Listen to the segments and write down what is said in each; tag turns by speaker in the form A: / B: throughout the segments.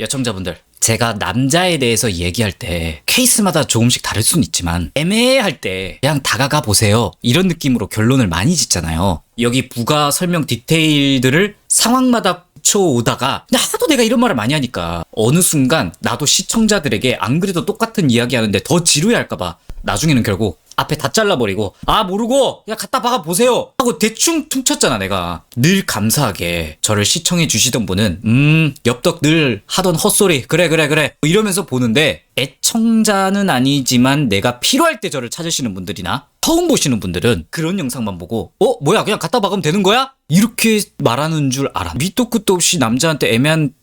A: 여청자분들, 제가 남자에 대해서 얘기할 때 케이스마다 조금씩 다를 수는 있지만 애매할 때 그냥 다가가 보세요. 이런 느낌으로 결론을 많이 짓잖아요. 여기 부가 설명 디테일들을 상황마다 붙여오다가 하도 내가 이런 말을 많이 하니까 어느 순간 나도 시청자들에게 안 그래도 똑같은 이야기 하는데 더 지루해 할까봐 나중에는 결국 앞에 다 잘라버리고 아 모르고 야 갖다 박아 보세요. 하고 대충 퉁쳤잖아 내가. 늘 감사하게 저를 시청해 주시던 분은 음 엽떡 늘 하던 헛소리 그래 그래 그래. 이러면서 보는데 애청자는 아니지만 내가 필요할 때 저를 찾으시는 분들이나 처음 보시는 분들은 그런 영상만 보고 어 뭐야 그냥 갖다 박으면 되는 거야? 이렇게 말하는 줄 알아. 밑도 끝도 없이 남자한테 애매한 게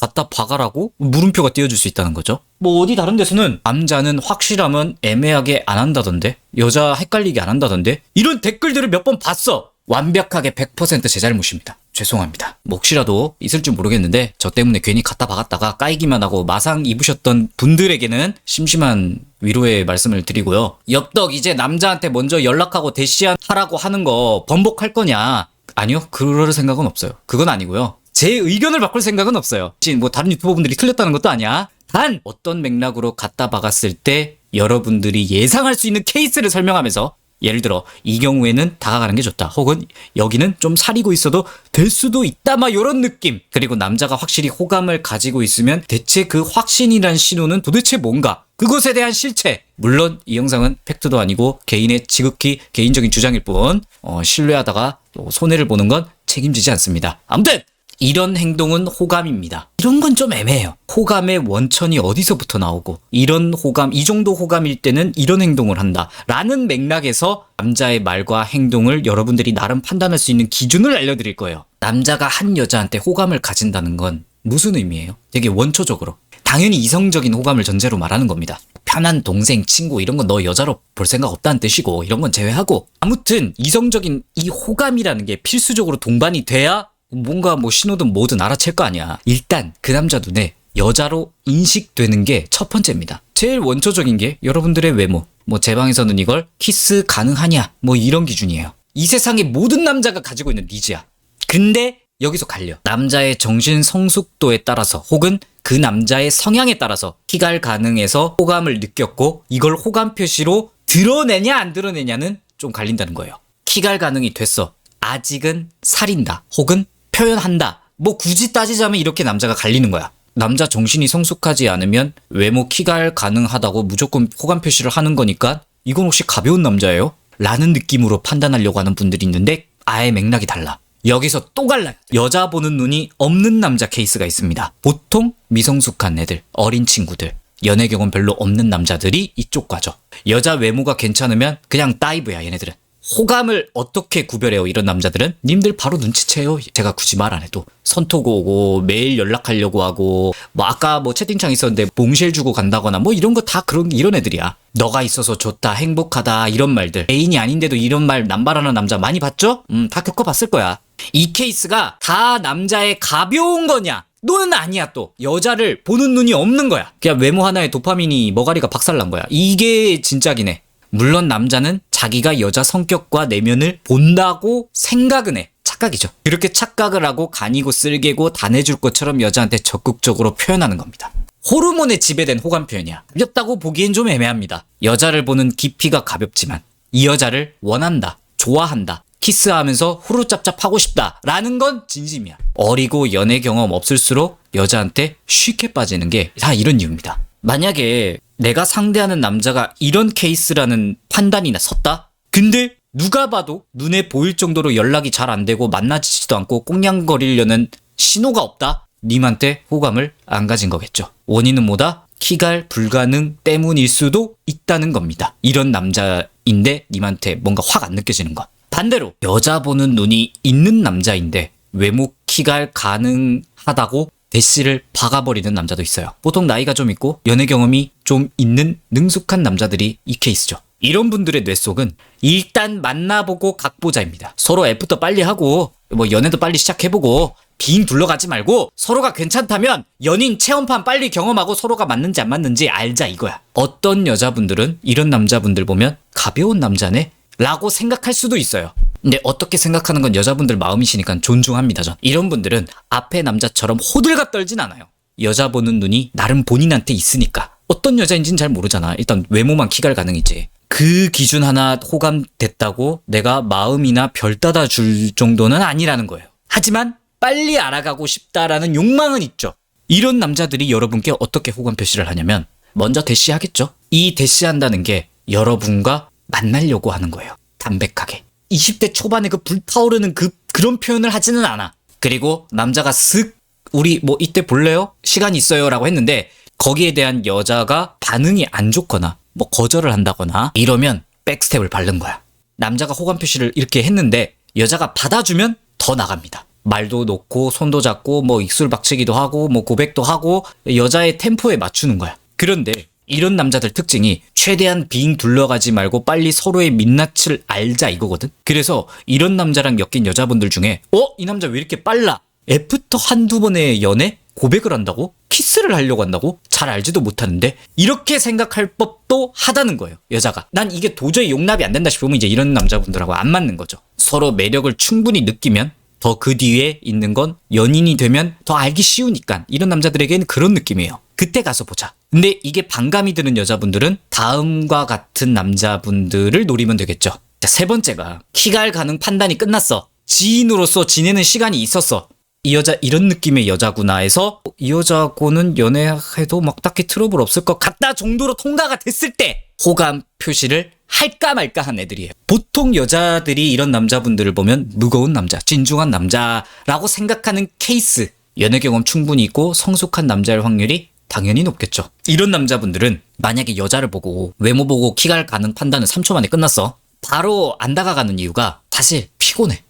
A: 갖다 박아라고 물음표가 띄워줄 수 있다는 거죠. 뭐 어디 다른 데서는 남자는 확실하면 애매하게 안 한다던데 여자 헷갈리게 안 한다던데 이런 댓글들을 몇 번 봤어. 완벽하게 100%제 잘못입니다. 죄송합니다. 뭐 혹시라도 있을지 모르겠는데 저 때문에 괜히 갖다 박았다가 까이기만 하고 마상 입으셨던 분들에게는 심심한 위로의 말씀을 드리고요. 엽떡 이제 남자한테 먼저 연락하고 대시하라고 하는 거 번복할 거냐? 아니요. 그럴 생각은 없어요. 그건 아니고요. 제 의견을 바꿀 생각은 없어요. 뭐 다른 유튜버분들이 틀렸다는 것도 아니야. 단 어떤 맥락으로 갖다 박았을 때 여러분들이 예상할 수 있는 케이스를 설명하면서 예를 들어 이 경우에는 다가가는 게 좋다. 혹은 여기는 좀 사리고 있어도 될 수도 있다. 막 이런 느낌. 그리고 남자가 확실히 호감을 가지고 있으면 대체 그 확신이란 신호는 도대체 뭔가? 그것에 대한 실체. 물론 이 영상은 팩트도 아니고 개인의 지극히 개인적인 주장일 뿐 어, 신뢰하다가 손해를 보는 건 책임지지 않습니다. 아무튼 이런 행동은 호감입니다. 이런 건 좀 애매해요. 호감의 원천이 어디서부터 나오고 이런 호감, 이 정도 호감일 때는 이런 행동을 한다. 라는 맥락에서 남자의 말과 행동을 여러분들이 나름 판단할 수 있는 기준을 알려드릴 거예요. 남자가 한 여자한테 호감을 가진다는 건 무슨 의미예요? 되게 원초적으로. 당연히 이성적인 호감을 전제로 말하는 겁니다. 편한 동생, 친구 이런 건 너 여자로 볼 생각 없다는 뜻이고 이런 건 제외하고 아무튼 이성적인 이 호감이라는 게 필수적으로 동반이 돼야 뭔가 뭐 신호든 뭐든 알아챌 거 아니야. 일단 그 남자 눈에 여자로 인식되는 게 첫 번째입니다. 제일 원초적인 게 여러분들의 외모. 뭐 제 방에서는 이걸 키스 가능하냐 뭐 이런 기준이에요. 이 세상의 모든 남자가 가지고 있는 니즈야. 근데 여기서 갈려. 남자의 정신 성숙도에 따라서 혹은 그 남자의 성향에 따라서 키갈 가능해서 호감을 느꼈고 이걸 호감 표시로 드러내냐 안 드러내냐는 좀 갈린다는 거예요. 키갈 가능이 됐어. 아직은 살인다. 혹은 표현한다. 뭐 굳이 따지자면 이렇게 남자가 갈리는 거야. 남자 정신이 성숙하지 않으면 외모 키갈 가능하다고 무조건 호감 표시를 하는 거니까 이건 혹시 가벼운 남자예요? 라는 느낌으로 판단하려고 하는 분들이 있는데 아예 맥락이 달라. 여기서 또 갈라요. 여자 보는 눈이 없는 남자 케이스가 있습니다. 보통 미성숙한 애들, 어린 친구들, 연애 경험 별로 없는 남자들이 이쪽 과죠. 여자 외모가 괜찮으면 그냥 다이브야 얘네들은. 호감을 어떻게 구별해요? 이런 남자들은 님들 바로 눈치채요. 제가 굳이 말 안 해도 선톡 오고 매일 연락하려고 하고 뭐 아까 뭐 채팅창 있었는데 몽쉘 주고 간다거나 뭐 이런 거 다 그런 이런 애들이야. 너가 있어서 좋다, 행복하다 이런 말들. 애인이 아닌데도 이런 말 남발하는 남자 많이 봤죠? 음, 다 겪어봤을 거야. 이 케이스가 다 남자의 가벼운 거냐? 너는 아니야 또 여자를 보는 눈이 없는 거야. 그냥 외모 하나에 도파민이 머가리가 박살난 거야. 이게 진짜긴 해. 물론 남자는 자기가 여자 성격과 내면을 본다고 생각은 해. 착각이죠. 그렇게 착각을 하고 간이고 쓸개고 다내줄 것처럼 여자한테 적극적으로 표현하는 겁니다. 호르몬에 지배된 호감 표현이야. 가볍다고 보기엔 좀 애매합니다. 여자를 보는 깊이가 가볍지만 이 여자를 원한다, 좋아한다, 키스하면서 후루짭짭 하고 싶다 라는 건 진심이야. 어리고 연애 경험 없을수록 여자한테 쉽게 빠지는 게 다 이런 이유입니다. 만약에 내가 상대하는 남자가 이런 케이스라는 판단이나 섰다? 근데 누가 봐도 눈에 보일 정도로 연락이 잘 안 되고 만나지지도 않고 꽁냥거리려는 신호가 없다? 님한테 호감을 안 가진 거겠죠. 원인은 뭐다? 키갈 불가능 때문일 수도 있다는 겁니다. 이런 남자인데 님한테 뭔가 확 안 느껴지는 것. 반대로 여자 보는 눈이 있는 남자인데 외모 키갈 가능하다고 대시를 박아버리는 남자도 있어요. 보통 나이가 좀 있고 연애 경험이 좀 있는 능숙한 남자들이 이 케이스죠. 이런 분들의 뇌 속은 일단 만나보고 각보자입니다. 서로 애프터 빨리 하고 뭐 연애도 빨리 시작해보고 빙 둘러가지 말고 서로가 괜찮다면 연인 체험판 빨리 경험하고 서로가 맞는지 안 맞는지 알자 이거야. 어떤 여자분들은 이런 남자분들 보면 가벼운 남자네 라고 생각할 수도 있어요. 근데 어떻게 생각하는 건 여자분들 마음이시니까 존중합니다, 전. 이런 분들은 앞에 남자처럼 호들갑 떨진 않아요. 여자 보는 눈이 나름 본인한테 있으니까. 어떤 여자인지는 잘 모르잖아. 일단 외모만 키갈 가능이지. 그 기준 하나 호감됐다고 내가 마음이나 별 따다 줄 정도는 아니라는 거예요. 하지만 빨리 알아가고 싶다라는 욕망은 있죠. 이런 남자들이 여러분께 어떻게 호감 표시를 하냐면 먼저 대시하겠죠. 이 대시한다는 게 여러분과 만나려고 하는 거예요. 담백하게. 20대 초반에 그 불타오르는 그 그런 표현을 하지는 않아. 그리고 남자가 슥 우리 뭐 이때 볼래요? 시간 있어요라고 했는데 거기에 대한 여자가 반응이 안 좋거나 뭐 거절을 한다거나 이러면 백스텝을 밟는 거야. 남자가 호감 표시를 이렇게 했는데 여자가 받아주면 더 나갑니다. 말도 놓고 손도 잡고 뭐 입술 박치기도 하고 뭐 고백도 하고 여자의 템포에 맞추는 거야. 그런데 이런 남자들 특징이 최대한 빙 둘러가지 말고 빨리 서로의 민낯을 알자 이거거든. 그래서 이런 남자랑 엮인 여자분들 중에 어? 이 남자 왜 이렇게 빨라? 애프터 한두 번의 연애? 고백을 한다고? 키스를 하려고 한다고? 잘 알지도 못하는데 이렇게 생각할 법도 하다는 거예요. 여자가. 난 이게 도저히 용납이 안 된다 싶으면 이제 이런 남자분들하고 안 맞는 거죠. 서로 매력을 충분히 느끼면 더 그 뒤에 있는 건 연인이 되면 더 알기 쉬우니까 이런 남자들에게는 그런 느낌이에요. 그때 가서 보자. 근데 이게 반감이 드는 여자분들은 다음과 같은 남자분들을 노리면 되겠죠. 자, 세 번째가 키갈 가능 판단이 끝났어. 지인으로서 지내는 시간이 있었어. 이 여자 이런 느낌의 여자구나 해서 어, 이 여자하고는 연애해도 막 딱히 트러블 없을 것 같다 정도로 통과가 됐을 때 호감 표시를 할까 말까 한 애들이에요. 보통 여자들이 이런 남자분들을 보면 무거운 남자, 진중한 남자라고 생각하는 케이스, 연애 경험 충분히 있고 성숙한 남자일 확률이 당연히 높겠죠. 이런 남자분들은 만약에 여자를 보고 외모 보고 키갈 가능 판단은 3초 만에 끝났어. 바로 안 다가가는 이유가 사실 피곤해.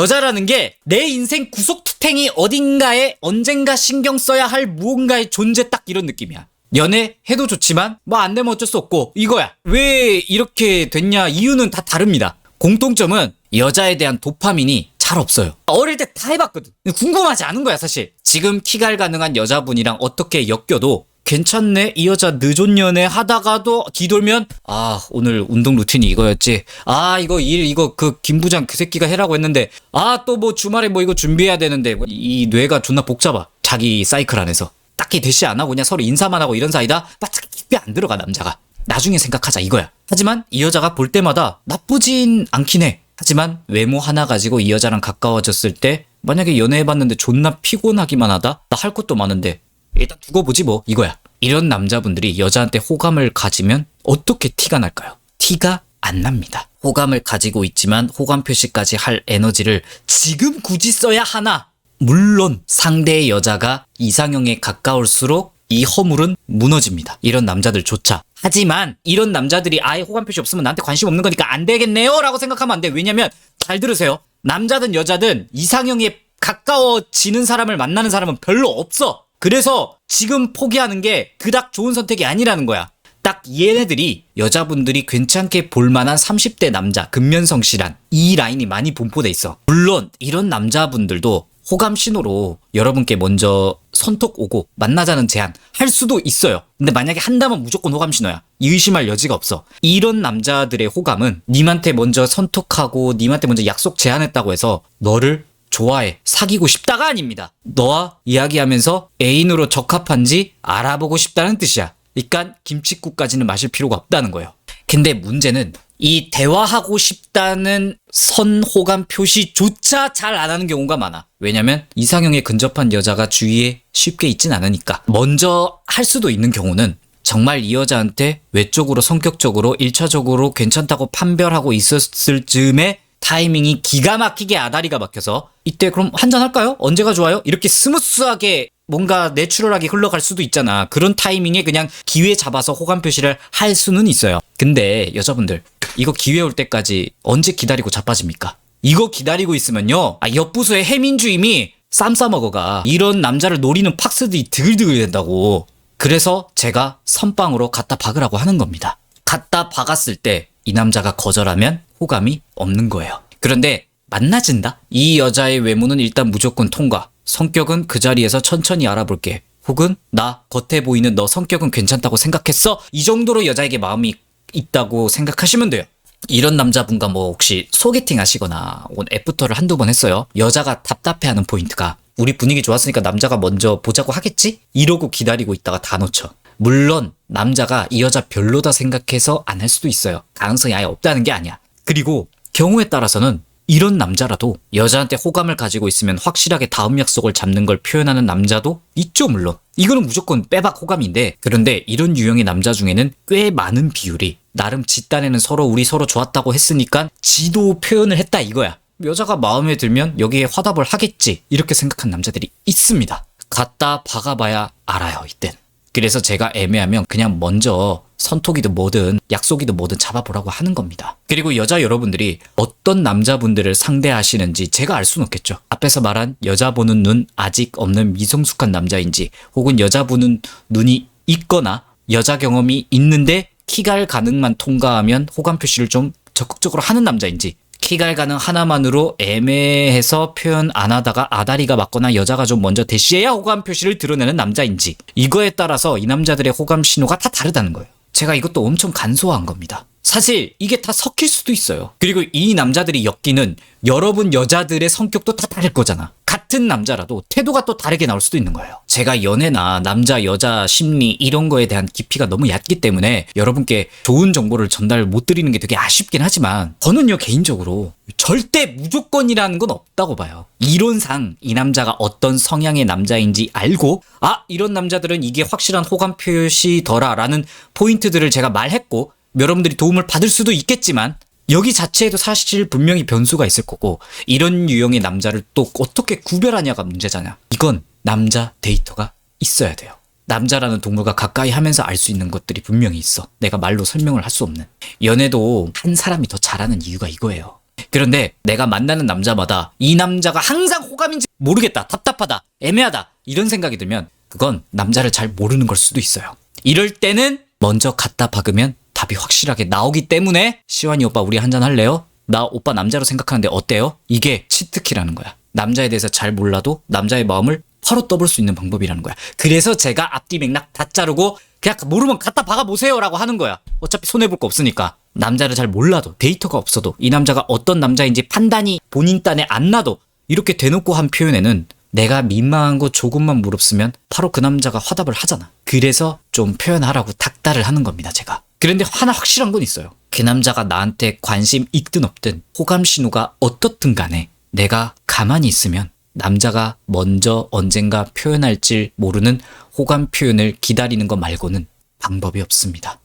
A: 여자라는 게 내 인생 구석투탱이 어딘가에 언젠가 신경 써야 할 무언가의 존재 딱 이런 느낌이야. 연애 해도 좋지만 뭐 안 되면 어쩔 수 없고 이거야. 왜 이렇게 됐냐 이유는 다 다릅니다. 공통점은 여자에 대한 도파민이 잘 없어요. 어릴 때 다 해봤거든. 궁금하지 않은 거야 사실. 지금 키갈 가능한 여자분이랑 어떻게 엮여도 괜찮네? 이 여자 늦은 연애 하다가도 뒤돌면 아 오늘 운동 루틴이 이거였지. 아 이거 일 이거 그 김 부장 그 새끼가 해라고 했는데 아 또 뭐 주말에 뭐 이거 준비해야 되는데. 이 뇌가 존나 복잡아. 자기 사이클 안에서. 딱히 대시 안 하고 그냥 서로 인사만 하고 이런 사이다? 딱히 깊게 안 들어가 남자가. 나중에 생각하자 이거야. 하지만 이 여자가 볼 때마다 나쁘진 않긴 해. 하지만 외모 하나 가지고 이 여자랑 가까워졌을 때 만약에 연애해봤는데 존나 피곤하기만 하다? 나 할 것도 많은데 일단 두고 보지 뭐 이거야. 이런 남자분들이 여자한테 호감을 가지면 어떻게 티가 날까요? 티가 안 납니다. 호감을 가지고 있지만 호감 표시까지 할 에너지를 지금 굳이 써야 하나? 물론 상대의 여자가 이상형에 가까울수록 이 허물은 무너집니다. 이런 남자들조차. 하지만 이런 남자들이 아예 호감 표시 없으면 나한테 관심 없는 거니까 안 되겠네요 라고 생각하면 안 돼. 왜냐면 잘 들으세요. 남자든 여자든 이상형에 가까워지는 사람을 만나는 사람은 별로 없어. 그래서 지금 포기하는 게 그닥 좋은 선택이 아니라는 거야. 딱 얘네들이 여자분들이 괜찮게 볼만한 30대 남자, 근면성 실한 이 라인이 많이 분포돼 있어. 물론 이런 남자분들도 호감 신호로 여러분께 먼저 선톡 오고 만나자는 제안 할 수도 있어요. 근데 만약에 한다면 무조건 호감 신호야. 의심할 여지가 없어. 이런 남자들의 호감은 님한테 먼저 선톡하고 님한테 먼저 약속 제안했다고 해서 너를 좋아해, 사귀고 싶다가 아닙니다. 너와 이야기하면서 애인으로 적합한지 알아보고 싶다는 뜻이야. 그러니까 김치국까지는 마실 필요가 없다는 거예요. 근데 문제는 이 대화하고 싶다는 선호감 표시조차 잘 안 하는 경우가 많아. 왜냐면 이상형에 근접한 여자가 주위에 쉽게 있진 않으니까. 먼저 할 수도 있는 경우는 정말 이 여자한테 외적으로 성격적으로 1차적으로 괜찮다고 판별하고 있었을 즈음에 타이밍이 기가 막히게 아다리가 막혀서 이때 그럼 한잔 할까요? 언제가 좋아요? 이렇게 스무스하게 뭔가 내추럴하게 흘러갈 수도 있잖아. 그런 타이밍에 그냥 기회 잡아서 호감 표시를 할 수는 있어요. 근데 여자분들 이거 기회 올 때까지 언제 기다리고 자빠집니까? 이거 기다리고 있으면요. 아, 옆부서의 해민주임이 쌈 싸먹어가 이런 남자를 노리는 팍스들이 드글드글 된다고. 그래서 제가 선빵으로 갖다 박으라고 하는 겁니다. 갖다 박았을 때 이 남자가 거절하면 호감이 없는 거예요. 그런데 만나진다? 이 여자의 외모는 일단 무조건 통과. 성격은 그 자리에서 천천히 알아볼게. 혹은 나 겉에 보이는 너 성격은 괜찮다고 생각했어? 이 정도로 여자에게 마음이 있다고 생각하시면 돼요. 이런 남자분과 뭐 혹시 소개팅 하시거나 혹은 애프터를 한두 번 했어요. 여자가 답답해하는 포인트가 우리 분위기 좋았으니까 남자가 먼저 보자고 하겠지? 이러고 기다리고 있다가 다 놓쳐. 물론 남자가 이 여자 별로다 생각해서 안 할 수도 있어요. 가능성이 아예 없다는 게 아니야. 그리고 경우에 따라서는 이런 남자라도 여자한테 호감을 가지고 있으면 확실하게 다음 약속을 잡는 걸 표현하는 남자도 있죠, 물론. 이거는 무조건 빼박 호감인데, 그런데 이런 유형의 남자 중에는 꽤 많은 비율이 나름 집단에는 서로 우리 서로 좋았다고 했으니까 지도 표현을 했다 이거야. 여자가 마음에 들면 여기에 화답을 하겠지. 이렇게 생각한 남자들이 있습니다. 갖다 박아봐야 알아요, 이땐. 그래서 제가 애매하면 그냥 먼저 선톡이든 뭐든 약속이든 뭐든 잡아보라고 하는 겁니다. 그리고 여자 여러분들이 어떤 남자분들을 상대하시는지 제가 알 수는 없겠죠. 앞에서 말한 여자 보는 눈 아직 없는 미성숙한 남자인지 혹은 여자 보는 눈이 있거나 여자 경험이 있는데 키갈 가능만 통과하면 호감 표시를 좀 적극적으로 하는 남자인지 키갈 가능 하나만으로 애매해서 표현 안 하다가 아다리가 맞거나 여자가 좀 먼저 대시해야 호감 표시를 드러내는 남자인지 이거에 따라서 이 남자들의 호감 신호가 다 다르다는 거예요. 제가 이것도 엄청 간소화한 겁니다. 사실 이게 다 섞일 수도 있어요. 그리고 이 남자들이 엮이는 여러분 여자들의 성격도 다 다를 거잖아. 같은 남자라도 태도가 또 다르게 나올 수도 있는 거예요. 제가 연애나 남자, 여자 심리 이런 거에 대한 깊이가 너무 얕기 때문에 여러분께 좋은 정보를 전달 못 드리는 게 되게 아쉽긴 하지만 저는요 개인적으로 절대 무조건이라는 건 없다고 봐요. 이론상 이 남자가 어떤 성향의 남자인지 알고 아 이런 남자들은 이게 확실한 호감 표시더라라는 포인트들을 제가 말했고 여러분들이 도움을 받을 수도 있겠지만 여기 자체에도 사실 분명히 변수가 있을 거고 이런 유형의 남자를 또 어떻게 구별하냐가 문제잖아. 이건 남자 데이터가 있어야 돼요. 남자라는 동물과 가까이 하면서 알 수 있는 것들이 분명히 있어. 내가 말로 설명을 할 수 없는. 연애도 한 사람이 더 잘하는 이유가 이거예요. 그런데 내가 만나는 남자마다 이 남자가 항상 호감인지 모르겠다, 답답하다, 애매하다 이런 생각이 들면 그건 남자를 잘 모르는 걸 수도 있어요. 이럴 때는 먼저 갖다 박으면 답이 확실하게 나오기 때문에 시완이 오빠 우리 한잔 할래요? 나 오빠 남자로 생각하는데 어때요? 이게 치트키라는 거야. 남자에 대해서 잘 몰라도 남자의 마음을 바로 떠볼 수 있는 방법이라는 거야. 그래서 제가 앞뒤 맥락 다 자르고 그냥 모르면 갖다 박아보세요라고 하는 거야. 어차피 손해볼 거 없으니까. 남자를 잘 몰라도 데이터가 없어도 이 남자가 어떤 남자인지 판단이 본인 딴에 안 나도 이렇게 대놓고 한 표현에는 내가 민망한 거 조금만 물었으면 바로 그 남자가 화답을 하잖아. 그래서 좀 표현하라고 닥달을 하는 겁니다, 제가. 그런데 하나 확실한 건 있어요. 그 남자가 나한테 관심 있든 없든 호감 신호가 어떻든 간에 내가 가만히 있으면 남자가 먼저 언젠가 표현할지 모르는 호감 표현을 기다리는 것 말고는 방법이 없습니다.